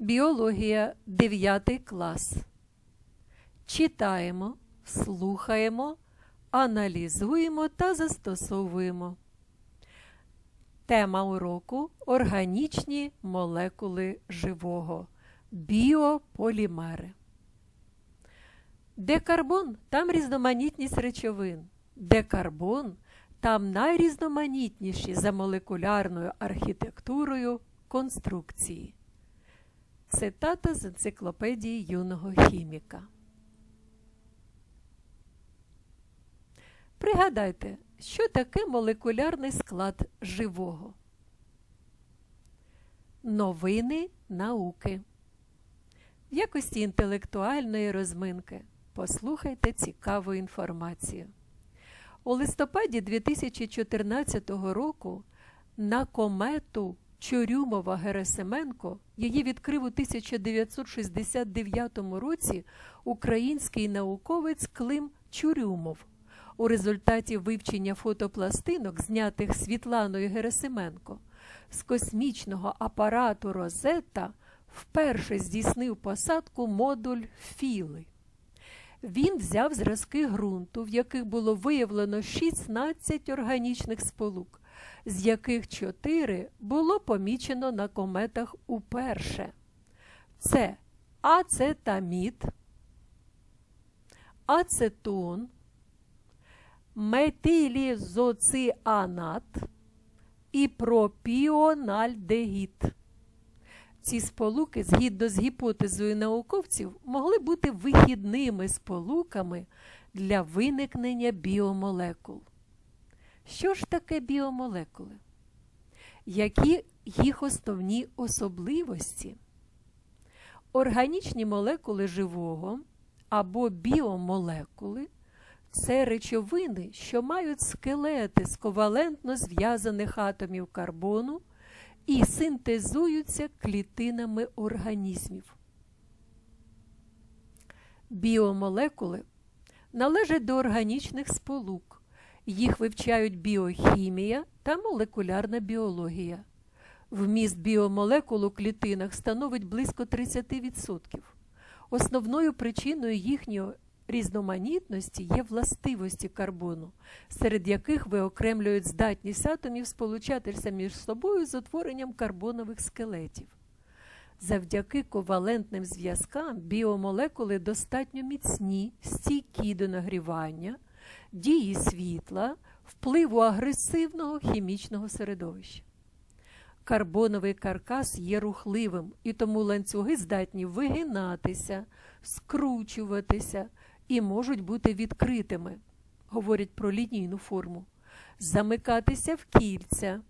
Біологія 9 клас. Читаємо, слухаємо, аналізуємо та застосовуємо. Тема уроку органічні молекули живого. Біополімери. Де карбон, там різноманітність речовин. Де карбон, там найрізноманітніші за молекулярною архітектурою конструкції. Цитата з енциклопедії юного хіміка. Пригадайте, що таке молекулярний склад живого. Новини науки. В якості інтелектуальної розминки послухайте цікаву інформацію. У листопаді 2014 року на комету Чорюмова Герасименко її відкрив у 1969 році український науковець Клим Чурюмов. У результаті вивчення фотопластинок, знятих Світланою Герасименко, з космічного апарату Розетта вперше здійснив посадку модуль Філи. Він взяв зразки ґрунту, в яких було виявлено 16 органічних сполук, з яких 4 було помічено на кометах уперше. Це ацетамід, ацетон, метилізоцианат і пропіональдегід. Ці сполуки, згідно з гіпотезою науковців, могли бути вихідними сполуками для виникнення біомолекул. Що ж таке біомолекули? Які їх основні особливості? Органічні молекули живого або біомолекули це речовини, що мають скелети з ковалентно зв'язаних атомів карбону і синтезуються клітинами організмів. Біомолекули належать до органічних сполук. Їх вивчають біохімія та молекулярна біологія. Вміст біомолекул у клітинах становить близько 30%. Основною причиною їхньої різноманітності є властивості карбону, серед яких виокремлюють здатність атомів сполучатися між собою з утворенням карбонових скелетів. Завдяки ковалентним зв'язкам біомолекули достатньо міцні, стійкі до нагрівання, дії світла, впливу агресивного хімічного середовища. Карбоновий каркас є рухливим, і тому ланцюги здатні вигинатися, скручуватися і можуть бути відкритими, говорять про лінійну форму, замикатися в кільця.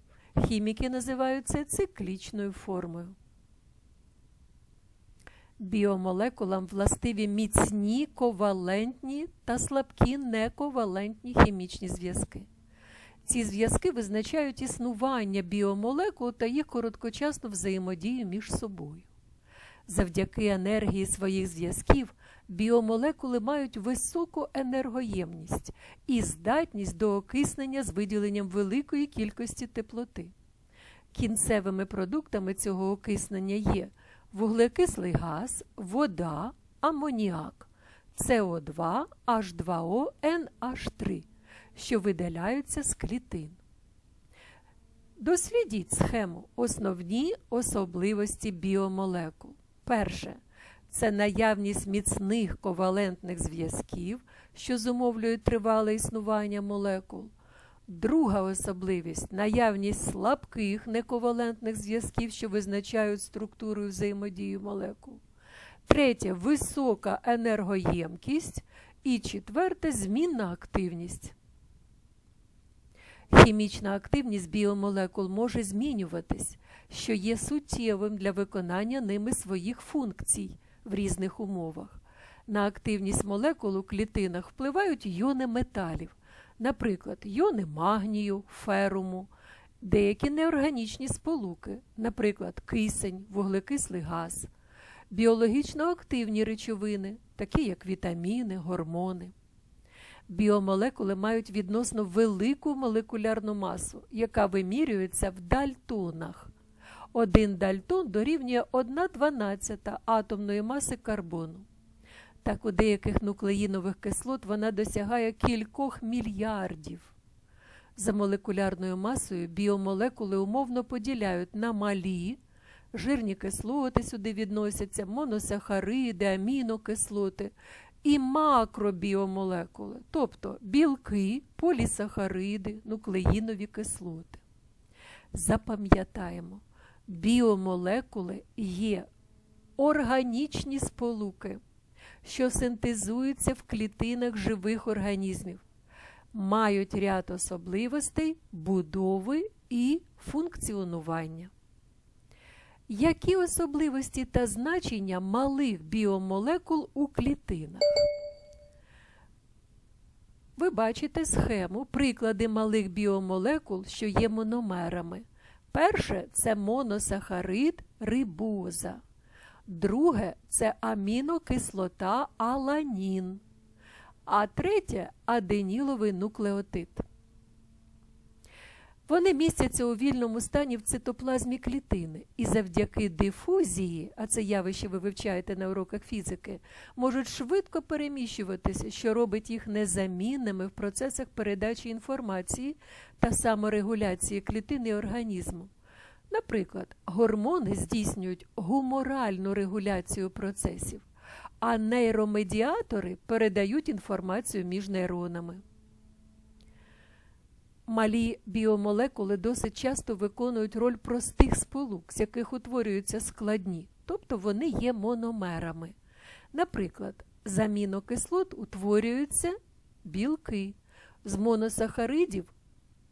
Хіміки називають це циклічною формою. Біомолекулам властиві міцні, ковалентні та слабкі нековалентні хімічні зв'язки. Ці зв'язки визначають існування біомолекул та їх короткочасну взаємодію між собою. Завдяки енергії своїх зв'язків біомолекули мають високу енергоємність і здатність до окиснення з виділенням великої кількості теплоти. Кінцевими продуктами цього окиснення є вуглекислий газ, вода, амоніак, СО2, H2O, NH3, що видаляються з клітин. Дослідіть схему основні особливості біомолекул. Перше це наявність міцних ковалентних зв'язків, що зумовлюють тривале існування молекул. Друга особливість наявність слабких нековалентних зв'язків, що визначають структуру і взаємодію молекул. Третє висока енергоємкість. І четверте змінна активність. Хімічна активність біомолекул може змінюватись, що є суттєвим для виконання ними своїх функцій в різних умовах. На активність молекул у клітинах впливають йони металів, наприклад, йони магнію, феруму, деякі неорганічні сполуки, наприклад, кисень, вуглекислий газ, біологічно активні речовини, такі як вітаміни, гормони. Біомолекули мають відносно велику молекулярну масу, яка вимірюється в дальтонах. Один дальтон дорівнює 1,12 атомної маси карбону. Так у деяких нуклеїнових кислот вона досягає кількох мільярдів. За молекулярною масою біомолекули умовно поділяють на малі, жирні кислоти сюди відносяться, моносахариди, амінокислоти і макробіомолекули, тобто білки, полісахариди, нуклеїнові кислоти. Запам'ятаємо, біомолекули є органічні сполуки, що синтезуються в клітинах живих організмів, мають ряд особливостей будови і функціонування. Які особливості та значення малих біомолекул у клітинах? Ви бачите схему, приклади малих біомолекул, що є мономерами. Перше це моносахарид рибоза. Друге це амінокислота аланін. А третє аденіловий нуклеотид. Вони містяться у вільному стані в цитоплазмі клітини і завдяки дифузії, а це явище ви вивчаєте на уроках фізики, можуть швидко переміщуватися, що робить їх незамінними в процесах передачі інформації та саморегуляції клітини і організму. Наприклад, гормони здійснюють гуморальну регуляцію процесів, а нейромедіатори передають інформацію між нейронами. Малі біомолекули досить часто виконують роль простих сполук, з яких утворюються складні, тобто вони є мономерами. Наприклад, з амінокислот утворюються білки, з моносахаридів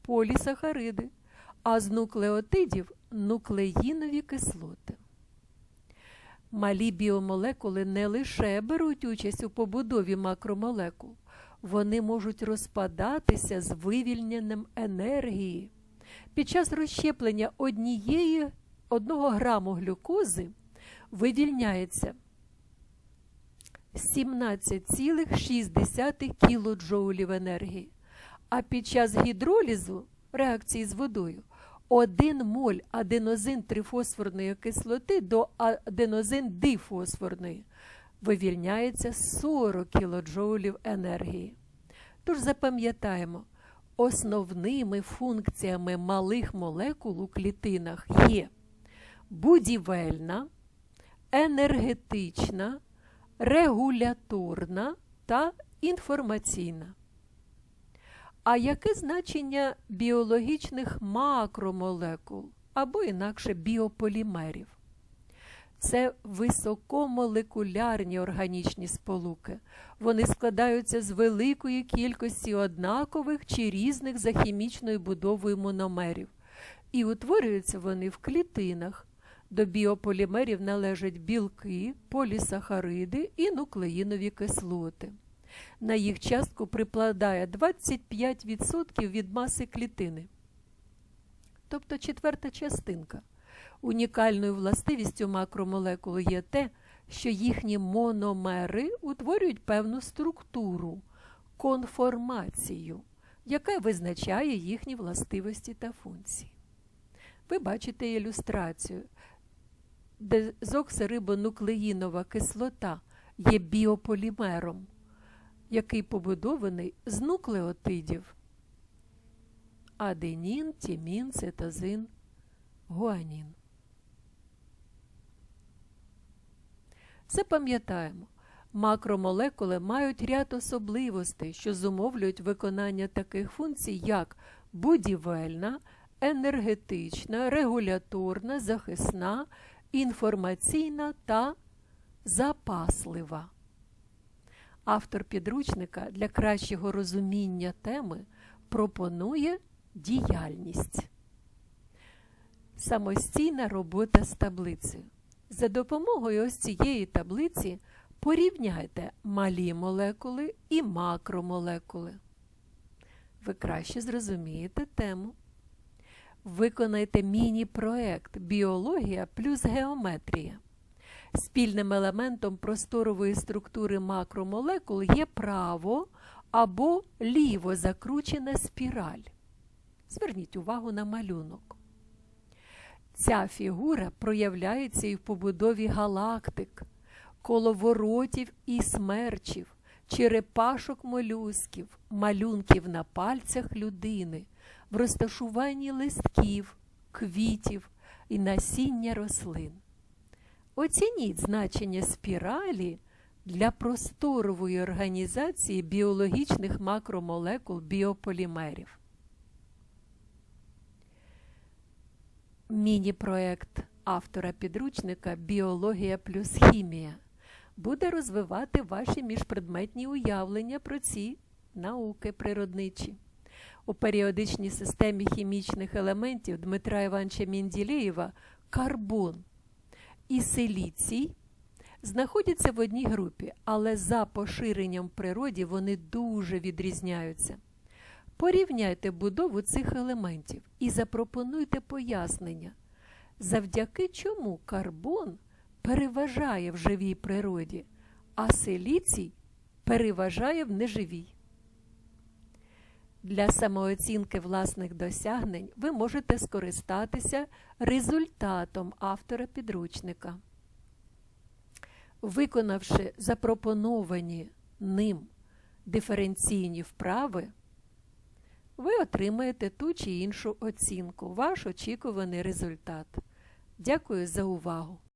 полісахариди, а з нуклеотидів нуклеїнові кислоти. Малі біомолекули не лише беруть участь у побудові макромолекул, вони можуть розпадатися з вивільненням енергії. Під час розщеплення однієї 1 граму глюкози вивільняється 17,6 кілоджоулів енергії, а під час гідролізу реакції з водою 1 моль аденозин трифосфорної кислоти до аденозин дифосфорної вивільняється 40 кілоджоулів енергії. Тож запам'ятаємо, основними функціями малих молекул у клітинах є будівельна, енергетична, регуляторна та інформаційна. А яке значення біологічних макромолекул або інакше біополімерів? Це високомолекулярні органічні сполуки. Вони складаються з великої кількості однакових чи різних за хімічною будовою мономерів. І утворюються вони в клітинах. До біополімерів належать білки, полісахариди і нуклеїнові кислоти. На їх частку припадає 25% від маси клітини, тобто четверта частинка. Унікальною властивістю макромолекул є те, що їхні мономери утворюють певну структуру, конформацію, яка визначає їхні властивості та функції. Ви бачите ілюстрацію, де зоксирибонуклеїнова кислота є біополімером, який побудований з нуклеотидів аденін, тімін, цитозин, гуанін. Запам'ятаємо, макромолекули мають ряд особливостей, що зумовлюють виконання таких функцій, як будівельна, енергетична, регуляторна, захисна, інформаційна та запаслива. Автор підручника для кращого розуміння теми пропонує діяльність. Самостійна робота з таблицею. За допомогою ось цієї таблиці порівняйте малі молекули і макромолекули. Ви краще зрозумієте тему. Виконайте міні-проект Біологія плюс геометрія. Спільним елементом просторової структури макромолекул є право або ліво закручена спіраль. Зверніть увагу на малюнок. Ця фігура проявляється і в побудові галактик, коловоротів і смерчів, черепашок молюсків, малюнків на пальцях людини, в розташуванні листків, квітів і насіння рослин. Оцініть значення спіралі для просторової організації біологічних макромолекул біополімерів. Міні-проект автора підручника Біологія плюс хімія буде розвивати ваші міжпредметні уявлення про ці науки природничі. У періодичній системі хімічних елементів Дмитра Івановича Менділеєва карбон і силіцій знаходяться в одній групі, але за поширенням в природі вони дуже відрізняються. Порівняйте будову цих елементів і запропонуйте пояснення, завдяки чому карбон переважає в живій природі, а силіцій переважає в неживій. Для самооцінки власних досягнень ви можете скористатися результатом автора підручника. Виконавши запропоновані ним диференційні вправи, ви отримаєте ту чи іншу оцінку, ваш очікуваний результат. Дякую за увагу!